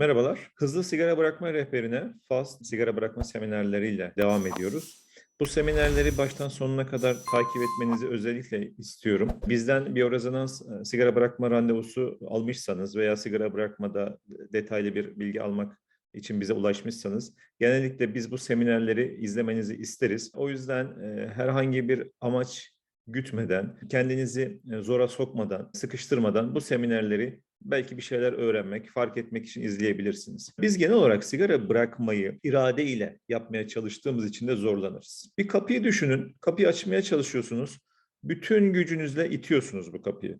Merhabalar. Hızlı sigara bırakma rehberine FAST sigara bırakma seminerleriyle devam ediyoruz. Bu seminerleri baştan sonuna kadar takip etmenizi özellikle istiyorum. Bizden biyorezonans e, sigara bırakma randevusu almışsanız veya sigara bırakmada detaylı bir bilgi almak için bize ulaşmışsanız genellikle biz bu seminerleri izlemenizi isteriz. O yüzden e, herhangi bir amaç gütmeden, kendinizi e, zora sokmadan, sıkıştırmadan bu seminerleri belki bir şeyler öğrenmek, fark etmek için izleyebilirsiniz. Biz genel olarak sigara bırakmayı irade ile yapmaya çalıştığımız için de zorlanırız. Bir kapıyı düşünün, kapıyı açmaya çalışıyorsunuz. Bütün gücünüzle itiyorsunuz bu kapıyı.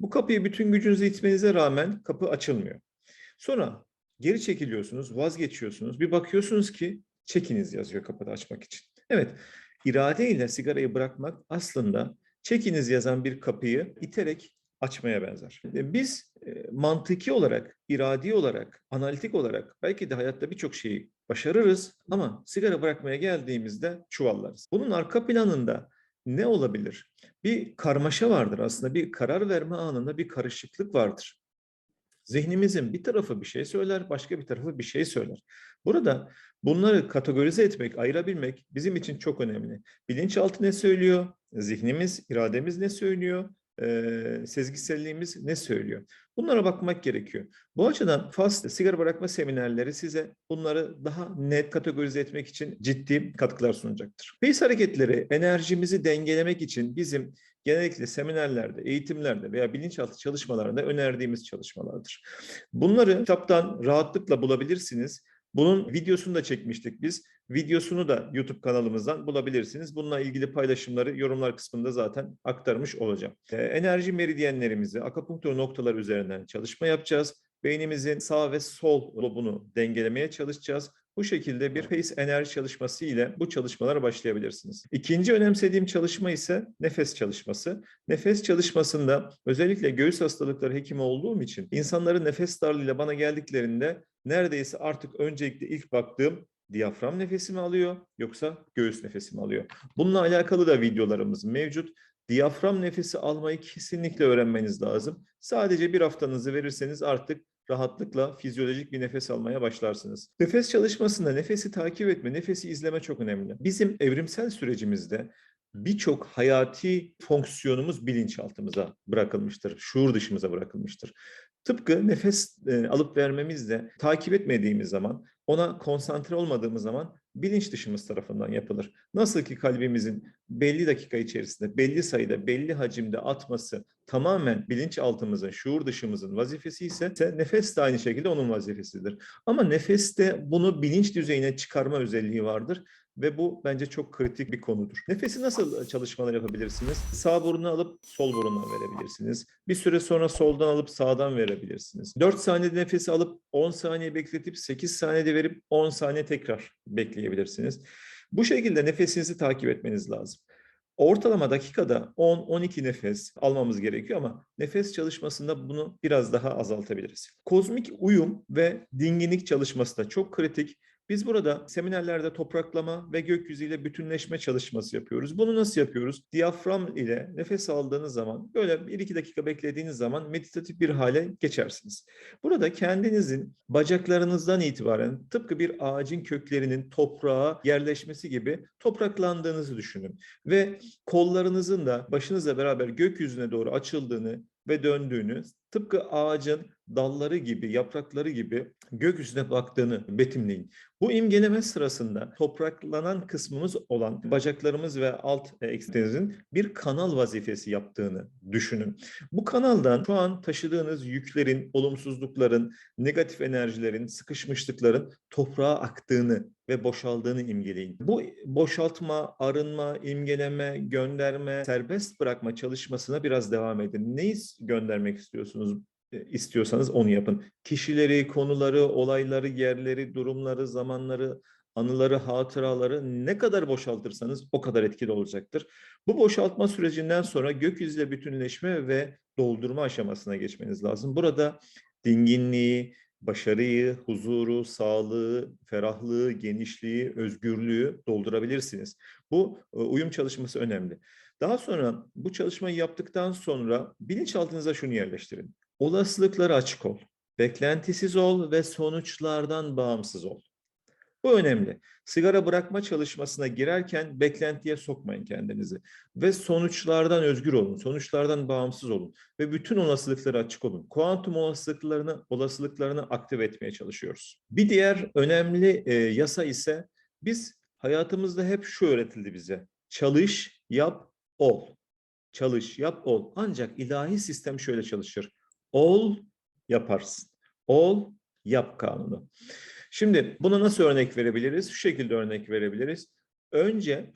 Bu kapıyı bütün gücünüzle itmenize rağmen kapı açılmıyor. Sonra geri çekiliyorsunuz, vazgeçiyorsunuz. Bir bakıyorsunuz ki çekiniz yazıyor kapıda açmak için. Evet, irade ile sigarayı bırakmak aslında çekiniz yazan bir kapıyı iterek açmaya benzer. E, Biz e, mantıki olarak, iradi olarak, analitik olarak belki de hayatta birçok şeyi başarırız ama sigara bırakmaya geldiğimizde çuvallarız. Bunun arka planında ne olabilir? Bir karmaşa vardır aslında. Bir karar verme anında bir karışıklık vardır. Zihnimizin bir tarafı bir şey söyler, başka bir tarafı bir şey söyler. Burada bunları kategorize etmek, ayırabilmek bizim için çok önemli. Bilinçaltı ne söylüyor? Zihnimiz, irademiz ne söylüyor? e, sezgiselliğimiz ne söylüyor? Bunlara bakmak gerekiyor. Bu açıdan FAST sigara bırakma seminerleri size bunları daha net kategorize etmek için ciddi katkılar sunacaktır. Pace hareketleri enerjimizi dengelemek için bizim genellikle seminerlerde, eğitimlerde veya bilinçaltı çalışmalarında önerdiğimiz çalışmalardır. Bunları kitaptan rahatlıkla bulabilirsiniz. Bunun videosunu da çekmiştik biz. Videosunu da YouTube kanalımızdan bulabilirsiniz. Bununla ilgili paylaşımları yorumlar kısmında zaten aktarmış olacağım. Ee, enerji meridyenlerimizi, akupunktur noktalar üzerinden çalışma yapacağız. Beynimizin sağ ve sol lobunu dengelemeye çalışacağız. Bu şekilde bir pace enerji çalışması ile bu çalışmalara başlayabilirsiniz. İkinci önemsediğim çalışma ise nefes çalışması. Nefes çalışmasında özellikle göğüs hastalıkları hekimi olduğum için insanların nefes darlığıyla bana geldiklerinde neredeyse artık öncelikle ilk baktığım diyafram nefesi mi alıyor yoksa göğüs nefesi mi alıyor? Bununla alakalı da videolarımız mevcut. Diyafram nefesi almayı kesinlikle öğrenmeniz lazım. Sadece bir haftanızı verirseniz artık rahatlıkla fizyolojik bir nefes almaya başlarsınız. Nefes çalışmasında nefesi takip etme, nefesi izleme çok önemli. Bizim evrimsel sürecimizde birçok hayati fonksiyonumuz bilinçaltımıza bırakılmıştır, şuur dışımıza bırakılmıştır. Tıpkı nefes e, alıp vermemizde takip etmediğimiz zaman, ona konsantre olmadığımız zaman bilinç dışımız tarafından yapılır. Nasıl ki kalbimizin belli dakika içerisinde, belli sayıda, belli hacimde atması tamamen bilinçaltımızın, şuur dışımızın vazifesi ise nefes de aynı şekilde onun vazifesidir. Ama nefeste bunu bilinç düzeyine çıkarma özelliği vardır ve bu bence çok kritik bir konudur. Nefesi nasıl çalışmalar yapabilirsiniz? Sağ burnu alıp sol burundan verebilirsiniz. Bir süre sonra soldan alıp sağdan verebilirsiniz. 4 saniyede nefesi alıp 10 saniye bekletip 8 saniyede verip 10 saniye tekrar bekleyebilirsiniz. Bu şekilde nefesinizi takip etmeniz lazım. Ortalama dakikada 10-12 nefes almamız gerekiyor ama nefes çalışmasında bunu biraz daha azaltabiliriz. Kozmik uyum ve dinginlik çalışması da çok kritik. Biz burada seminerlerde topraklama ve gökyüzüyle bütünleşme çalışması yapıyoruz. Bunu nasıl yapıyoruz? Diyafram ile nefes aldığınız zaman böyle 1-2 dakika beklediğiniz zaman meditatif bir hale geçersiniz. Burada kendinizin bacaklarınızdan itibaren tıpkı bir ağacın köklerinin toprağa yerleşmesi gibi topraklandığınızı düşünün. Ve kollarınızın da başınızla beraber gökyüzüne doğru açıldığını ve döndüğünü tıpkı ağacın dalları gibi, yaprakları gibi gökyüzüne baktığını betimleyin. Bu imgeleme sırasında topraklanan kısmımız olan bacaklarımız ve alt ekstrenizin bir kanal vazifesi yaptığını düşünün. Bu kanaldan şu an taşıdığınız yüklerin, olumsuzlukların, negatif enerjilerin, sıkışmışlıkların toprağa aktığını ve boşaldığını imgeleyin. Bu boşaltma, arınma, imgeleme, gönderme, serbest bırakma çalışmasına biraz devam edin. Neyi göndermek istiyorsunuz? E, istiyorsanız onu yapın. Kişileri, konuları, olayları, yerleri, durumları, zamanları, anıları, hatıraları ne kadar boşaltırsanız o kadar etkili olacaktır. Bu boşaltma sürecinden sonra gökyüzüyle bütünleşme ve doldurma aşamasına geçmeniz lazım. Burada dinginliği, başarıyı, huzuru, sağlığı, ferahlığı, genişliği, özgürlüğü doldurabilirsiniz. Bu e, uyum çalışması önemli. Daha sonra bu çalışmayı yaptıktan sonra bilinçaltınıza şunu yerleştirin. Olasılıklara açık ol. beklentisiz ol ve sonuçlardan bağımsız ol. Bu önemli. Sigara bırakma çalışmasına girerken beklentiye sokmayın kendinizi ve sonuçlardan özgür olun, sonuçlardan bağımsız olun ve bütün olasılıklara açık olun. Kuantum olasılıklarını olasılıklarını aktive etmeye çalışıyoruz. Bir diğer önemli e, yasa ise biz hayatımızda hep şu öğretildi bize. Çalış, yap, ol. Çalış, yap, ol. Ancak ilahi sistem şöyle çalışır. Ol, yaparsın. Ol, yap kanunu. Şimdi buna nasıl örnek verebiliriz? Şu şekilde örnek verebiliriz. Önce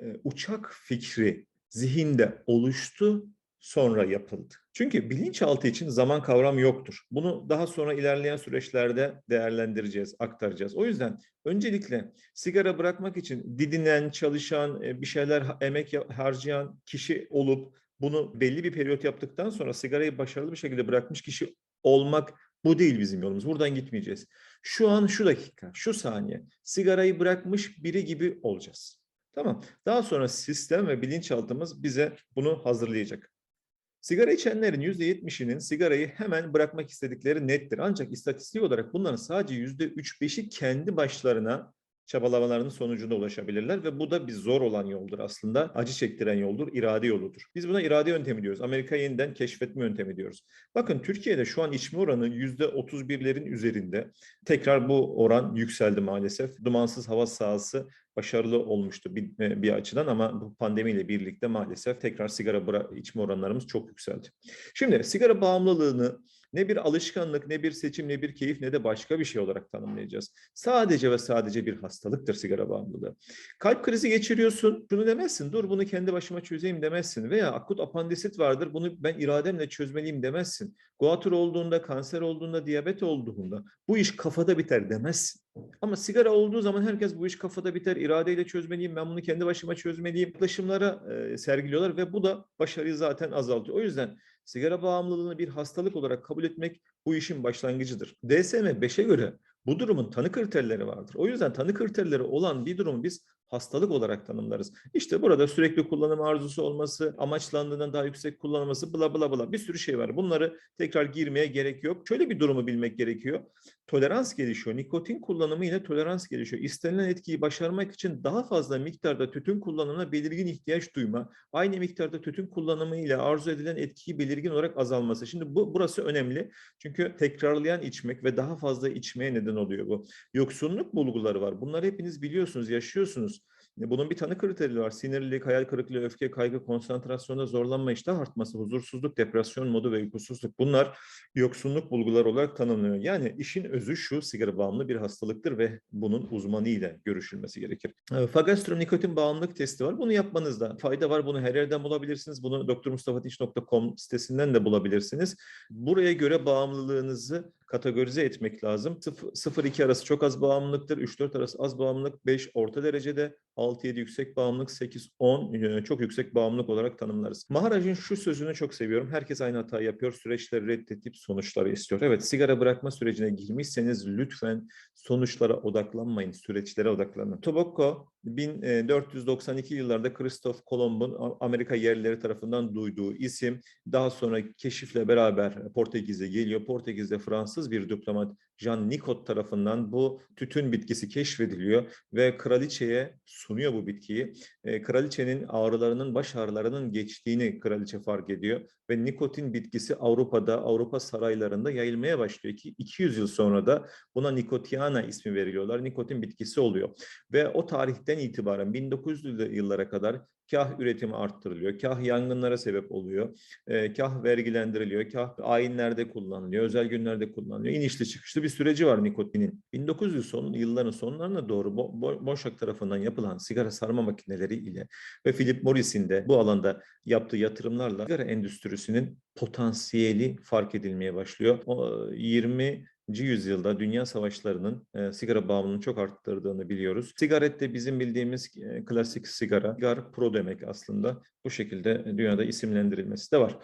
e, uçak fikri zihinde oluştu, sonra yapıldı. Çünkü bilinçaltı için zaman kavram yoktur. Bunu daha sonra ilerleyen süreçlerde değerlendireceğiz, aktaracağız. O yüzden öncelikle sigara bırakmak için didinen, çalışan, e, bir şeyler emek harcayan kişi olup bunu belli bir periyot yaptıktan sonra sigarayı başarılı bir şekilde bırakmış kişi olmak bu değil bizim yolumuz. Buradan gitmeyeceğiz. Şu an, şu dakika, şu saniye sigarayı bırakmış biri gibi olacağız. Tamam. Daha sonra sistem ve bilinçaltımız bize bunu hazırlayacak. Sigara içenlerin %70'inin sigarayı hemen bırakmak istedikleri nettir. Ancak istatistik olarak bunların sadece %3-5'i kendi başlarına çabalamalarının sonucunda ulaşabilirler ve bu da bir zor olan yoldur aslında. Acı çektiren yoldur, irade yoludur. Biz buna irade yöntemi diyoruz. Amerika yeniden keşfetme yöntemi diyoruz. Bakın Türkiye'de şu an içme oranı %31'lerin üzerinde. Tekrar bu oran yükseldi maalesef. Dumansız hava sahası başarılı olmuştu bir, e, bir açıdan ama bu pandemiyle birlikte maalesef tekrar sigara içme oranlarımız çok yükseldi. Şimdi sigara bağımlılığını ne bir alışkanlık, ne bir seçim, ne bir keyif, ne de başka bir şey olarak tanımlayacağız. Sadece ve sadece bir hastalıktır sigara bağımlılığı. Kalp krizi geçiriyorsun, şunu demezsin, dur bunu kendi başıma çözeyim demezsin. Veya akut apandisit vardır, bunu ben irademle çözmeliyim demezsin. Guatr olduğunda, kanser olduğunda, diyabet olduğunda bu iş kafada biter demezsin. Ama sigara olduğu zaman herkes bu iş kafada biter, iradeyle çözmeliyim, ben bunu kendi başıma çözmeliyim yaklaşımlara sergiliyorlar ve bu da başarıyı zaten azaltıyor. O yüzden sigara bağımlılığını bir hastalık olarak kabul etmek bu işin başlangıcıdır. DSM 5'e göre bu durumun tanı kriterleri vardır. O yüzden tanı kriterleri olan bir durumu biz hastalık olarak tanımlarız. İşte burada sürekli kullanım arzusu olması, amaçlandığından daha yüksek kullanılması, bla bla bla bir sürü şey var. Bunları tekrar girmeye gerek yok. Şöyle bir durumu bilmek gerekiyor. Tolerans gelişiyor. Nikotin kullanımı ile tolerans gelişiyor. İstenilen etkiyi başarmak için daha fazla miktarda tütün kullanımına belirgin ihtiyaç duyma, aynı miktarda tütün kullanımı ile arzu edilen etkiyi belirgin olarak azalması. Şimdi bu burası önemli. Çünkü tekrarlayan içmek ve daha fazla içmeye neden oluyor bu. Yoksunluk bulguları var. Bunları hepiniz biliyorsunuz, yaşıyorsunuz. Bunun bir tanı kriteri var. Sinirlilik, hayal kırıklığı, öfke, kaygı, konsantrasyonda zorlanma, iştah artması, huzursuzluk, depresyon modu ve uykusuzluk. Bunlar yoksunluk bulguları olarak tanımlanıyor. Yani işin özü şu, sigara bağımlı bir hastalıktır ve bunun uzmanı ile görüşülmesi gerekir. Ee, Fagastrom nikotin bağımlılık testi var. Bunu yapmanızda fayda var. Bunu her yerden bulabilirsiniz. Bunu drmustafatinç.com sitesinden de bulabilirsiniz. Buraya göre bağımlılığınızı kategorize etmek lazım. 0-2 arası çok az bağımlılıktır, 3-4 arası az bağımlılık, 5 orta derecede, 6-7 yüksek bağımlılık, 8-10 e, çok yüksek bağımlılık olarak tanımlarız. Maharaj'ın şu sözünü çok seviyorum. Herkes aynı hatayı yapıyor, süreçleri reddedip sonuçları istiyor. Evet, sigara bırakma sürecine girmişseniz lütfen sonuçlara odaklanmayın, süreçlere odaklanın. Tobacco 1492 yıllarda Christoph Kolomb'un Amerika yerlileri tarafından duyduğu isim. Daha sonra keşifle beraber Portekiz'e geliyor. Portekiz'de Fransız bir diplomat Jean Nicot tarafından bu tütün bitkisi keşfediliyor ve kraliçeye sunuyor bu bitkiyi. E, kraliçenin ağrılarının, baş ağrılarının geçtiğini kraliçe fark ediyor ve nikotin bitkisi Avrupa'da, Avrupa saraylarında yayılmaya başlıyor ki 200 yıl sonra da buna Nikotiana ismi veriliyorlar. Nikotin bitkisi oluyor ve o tarihten itibaren 1900'lü yıllara kadar kah üretimi arttırılıyor, kah yangınlara sebep oluyor, e, kah vergilendiriliyor, kah ayinlerde kullanılıyor, özel günlerde kullanılıyor. İnişli çıkışlı bir süreci var nikotinin. 1900 son, yılların sonlarına doğru Bo Bo Boşak tarafından yapılan sigara sarma makineleri ile ve Philip Morris'in de bu alanda yaptığı yatırımlarla sigara endüstrisinin potansiyeli fark edilmeye başlıyor. O 20 yüzyılda dünya savaşlarının e, sigara bağımlılığını çok arttırdığını biliyoruz. Sigaret de bizim bildiğimiz e, klasik sigara. Cigar Pro demek aslında. Bu şekilde dünyada isimlendirilmesi de var.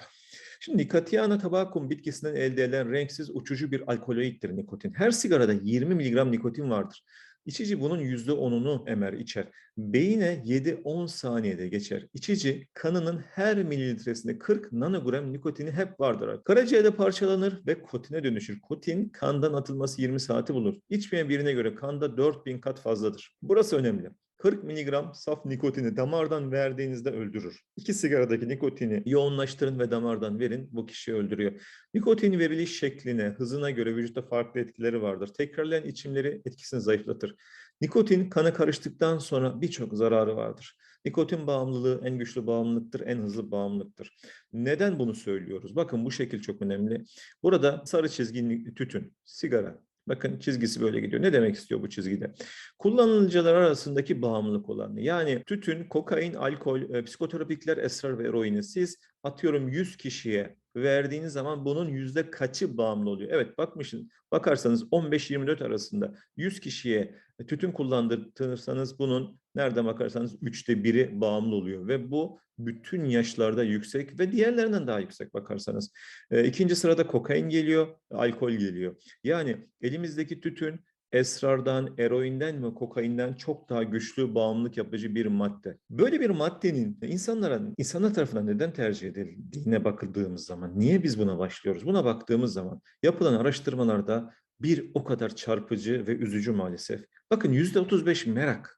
Şimdi Nicotiana tabacum bitkisinden elde edilen renksiz uçucu bir alkaloiddir nikotin. Her sigarada 20 mg nikotin vardır. İçici bunun %10'unu emer içer. Beyine 7-10 saniyede geçer. İçici kanının her mililitresinde 40 nanogram nikotini hep vardır. Karaciğerde parçalanır ve kotine dönüşür. Kotin kandan atılması 20 saati bulur. İçmeyen birine göre kanda 4000 kat fazladır. Burası önemli. 40 miligram saf nikotini damardan verdiğinizde öldürür. İki sigaradaki nikotini yoğunlaştırın ve damardan verin bu kişiyi öldürüyor. Nikotin veriliş şekline, hızına göre vücutta farklı etkileri vardır. Tekrarlayan içimleri etkisini zayıflatır. Nikotin kana karıştıktan sonra birçok zararı vardır. Nikotin bağımlılığı en güçlü bağımlılıktır, en hızlı bağımlılıktır. Neden bunu söylüyoruz? Bakın bu şekil çok önemli. Burada sarı çizgi tütün, sigara, Bakın çizgisi böyle gidiyor. Ne demek istiyor bu çizgide? Kullanıcılar arasındaki bağımlılık olanı. Yani tütün, kokain, alkol, e, psikotropikler, esrar ve eroini siz atıyorum 100 kişiye verdiğiniz zaman bunun yüzde kaçı bağımlı oluyor? Evet bakmışsın bakarsanız 15-24 arasında 100 kişiye tütün kullandırırsanız bunun nereden bakarsanız üçte biri bağımlı oluyor ve bu bütün yaşlarda yüksek ve diğerlerinden daha yüksek bakarsanız. E, ikinci sırada kokain geliyor, alkol geliyor. Yani elimizdeki tütün esrardan, eroinden ve kokainden çok daha güçlü bağımlılık yapıcı bir madde. Böyle bir maddenin insanlara, insanlar tarafından neden tercih edildiğine bakıldığımız zaman, niye biz buna başlıyoruz? Buna baktığımız zaman yapılan araştırmalarda bir o kadar çarpıcı ve üzücü maalesef. Bakın yüzde 35 merak, yüzde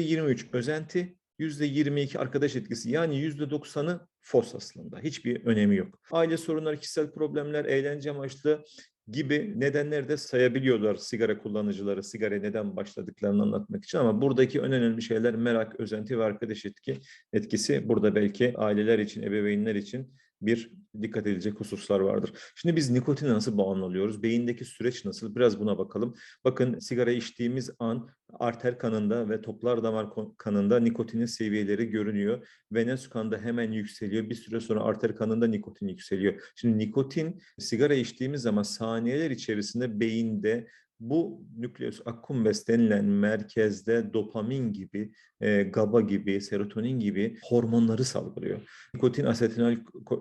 23 özenti, yüzde 22 arkadaş etkisi yani yüzde 90'ı fos aslında. Hiçbir önemi yok. Aile sorunları, kişisel problemler, eğlence amaçlı gibi nedenleri de sayabiliyorlar sigara kullanıcıları, sigara neden başladıklarını anlatmak için ama buradaki en önemli şeyler merak, özenti ve arkadaş etki etkisi burada belki aileler için, ebeveynler için bir dikkat edilecek hususlar vardır. Şimdi biz nikotine nasıl bağımlı oluyoruz? Beyindeki süreç nasıl? Biraz buna bakalım. Bakın sigara içtiğimiz an arter kanında ve toplar damar kanında nikotinin seviyeleri görünüyor. Venöz kanda hemen yükseliyor. Bir süre sonra arter kanında nikotin yükseliyor. Şimdi nikotin sigara içtiğimiz zaman saniyeler içerisinde beyinde bu nükleus accumbens denilen merkezde dopamin gibi, e, GABA gibi, serotonin gibi hormonları salgılıyor. Nikotin asetil,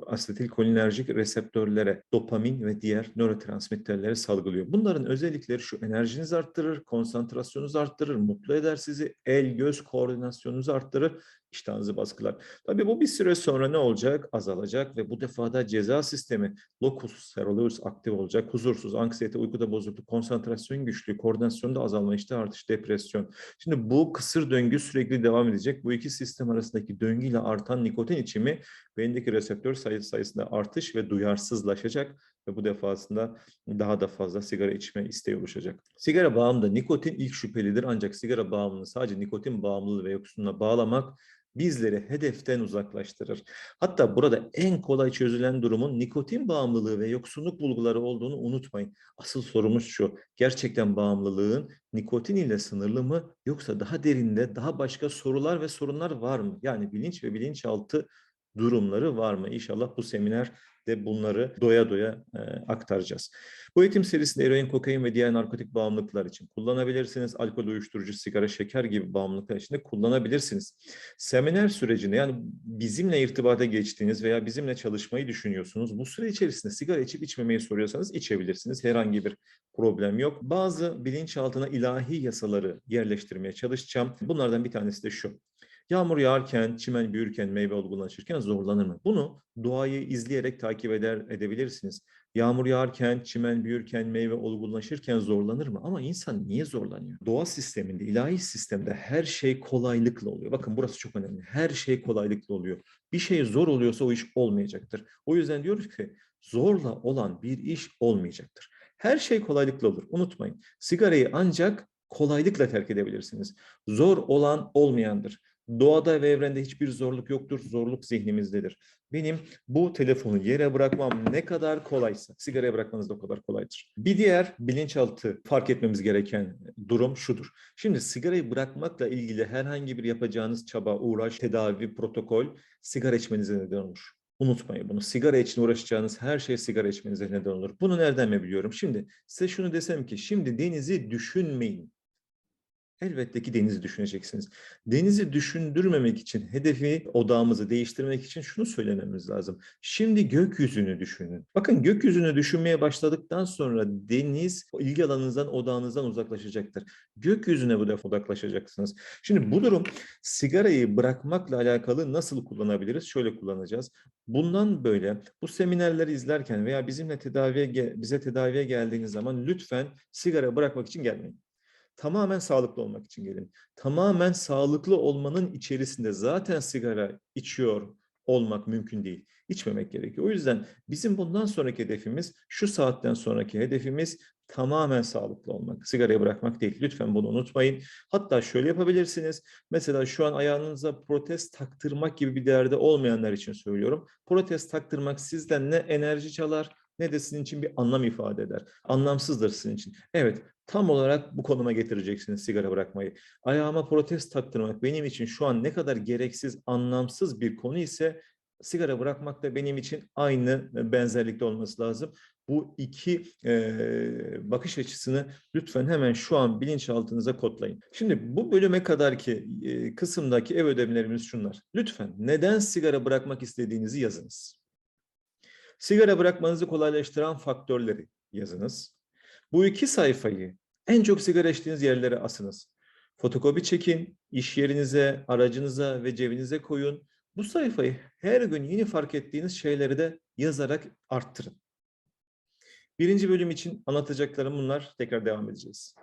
asetilkolinerjik reseptörlere dopamin ve diğer nörotransmitterleri salgılıyor. Bunların özellikleri şu enerjinizi arttırır, konsantrasyonunuzu arttırır, mutlu eder sizi, el göz koordinasyonunuzu arttırır iştahınızı baskılar. Tabii bu bir süre sonra ne olacak? Azalacak ve bu defa da ceza sistemi locus coeruleus aktif olacak. Huzursuz, anksiyete, uykuda bozukluk, konsantrasyon güçlüğü, koordinasyonda azalma, işte artış, depresyon. Şimdi bu kısır döngü sürekli devam edecek. Bu iki sistem arasındaki döngüyle artan nikotin içimi beyindeki reseptör sayısı sayısında artış ve duyarsızlaşacak ve bu defasında daha da fazla sigara içme isteği oluşacak. Sigara bağımlı nikotin ilk şüphelidir ancak sigara bağımlılığı sadece nikotin bağımlılığı ve yoksunluğuna bağlamak bizleri hedeften uzaklaştırır. Hatta burada en kolay çözülen durumun nikotin bağımlılığı ve yoksunluk bulguları olduğunu unutmayın. Asıl sorumuz şu, gerçekten bağımlılığın nikotin ile sınırlı mı yoksa daha derinde daha başka sorular ve sorunlar var mı? Yani bilinç ve bilinçaltı durumları var mı? İnşallah bu seminer de bunları doya doya e, aktaracağız. Bu eğitim serisinde eroin, kokain ve diğer narkotik bağımlılıklar için kullanabilirsiniz. Alkol, uyuşturucu, sigara, şeker gibi bağımlılıklar için de kullanabilirsiniz. Seminer sürecinde yani bizimle irtibata geçtiğiniz veya bizimle çalışmayı düşünüyorsunuz. Bu süre içerisinde sigara içip içmemeyi soruyorsanız içebilirsiniz. Herhangi bir problem yok. Bazı bilinçaltına ilahi yasaları yerleştirmeye çalışacağım. Bunlardan bir tanesi de şu. Yağmur yağarken, çimen büyürken, meyve olgunlaşırken zorlanır mı? Bunu doğayı izleyerek takip eder edebilirsiniz. Yağmur yağarken, çimen büyürken, meyve olgunlaşırken zorlanır mı? Ama insan niye zorlanıyor? Doğa sisteminde, ilahi sistemde her şey kolaylıkla oluyor. Bakın burası çok önemli. Her şey kolaylıkla oluyor. Bir şey zor oluyorsa o iş olmayacaktır. O yüzden diyoruz ki zorla olan bir iş olmayacaktır. Her şey kolaylıkla olur. Unutmayın. Sigarayı ancak kolaylıkla terk edebilirsiniz. Zor olan olmayandır. Doğada ve evrende hiçbir zorluk yoktur. Zorluk zihnimizdedir. Benim bu telefonu yere bırakmam ne kadar kolaysa sigaraya bırakmanız da o kadar kolaydır. Bir diğer bilinçaltı fark etmemiz gereken durum şudur. Şimdi sigarayı bırakmakla ilgili herhangi bir yapacağınız çaba, uğraş, tedavi, protokol sigara içmenize neden olur. Unutmayın bunu. Sigara için uğraşacağınız her şey sigara içmenize neden olur. Bunu nereden mi biliyorum? Şimdi size şunu desem ki şimdi denizi düşünmeyin. Elbette ki denizi düşüneceksiniz. Denizi düşündürmemek için, hedefi, odağımızı değiştirmek için şunu söylememiz lazım. Şimdi gökyüzünü düşünün. Bakın gökyüzünü düşünmeye başladıktan sonra deniz ilgi alanınızdan, odağınızdan uzaklaşacaktır. Gökyüzüne bu defa odaklaşacaksınız. Şimdi bu durum sigarayı bırakmakla alakalı nasıl kullanabiliriz? Şöyle kullanacağız. Bundan böyle bu seminerleri izlerken veya bizimle tedaviye bize tedaviye geldiğiniz zaman lütfen sigara bırakmak için gelmeyin. Tamamen sağlıklı olmak için gelin. Tamamen sağlıklı olmanın içerisinde zaten sigara içiyor olmak mümkün değil. İçmemek gerekiyor. O yüzden bizim bundan sonraki hedefimiz, şu saatten sonraki hedefimiz tamamen sağlıklı olmak. Sigarayı bırakmak değil. Lütfen bunu unutmayın. Hatta şöyle yapabilirsiniz. Mesela şu an ayağınıza protez taktırmak gibi bir derdi olmayanlar için söylüyorum. Protez taktırmak sizden ne enerji çalar ne de sizin için bir anlam ifade eder. Anlamsızdır sizin için. Evet, tam olarak bu konuma getireceksiniz sigara bırakmayı. Ayağıma protez taktırmak benim için şu an ne kadar gereksiz, anlamsız bir konu ise sigara bırakmak da benim için aynı benzerlikte olması lazım. Bu iki eee, bakış açısını lütfen hemen şu an bilinçaltınıza kodlayın. Şimdi bu bölüme kadarki eee, kısımdaki ev ödevlerimiz şunlar. Lütfen neden sigara bırakmak istediğinizi yazınız. Sigara bırakmanızı kolaylaştıran faktörleri yazınız. Bu iki sayfayı en çok sigara içtiğiniz yerlere asınız. Fotokopi çekin, iş yerinize, aracınıza ve cebinize koyun. Bu sayfayı her gün yeni fark ettiğiniz şeyleri de yazarak arttırın. Birinci bölüm için anlatacaklarım bunlar. Tekrar devam edeceğiz.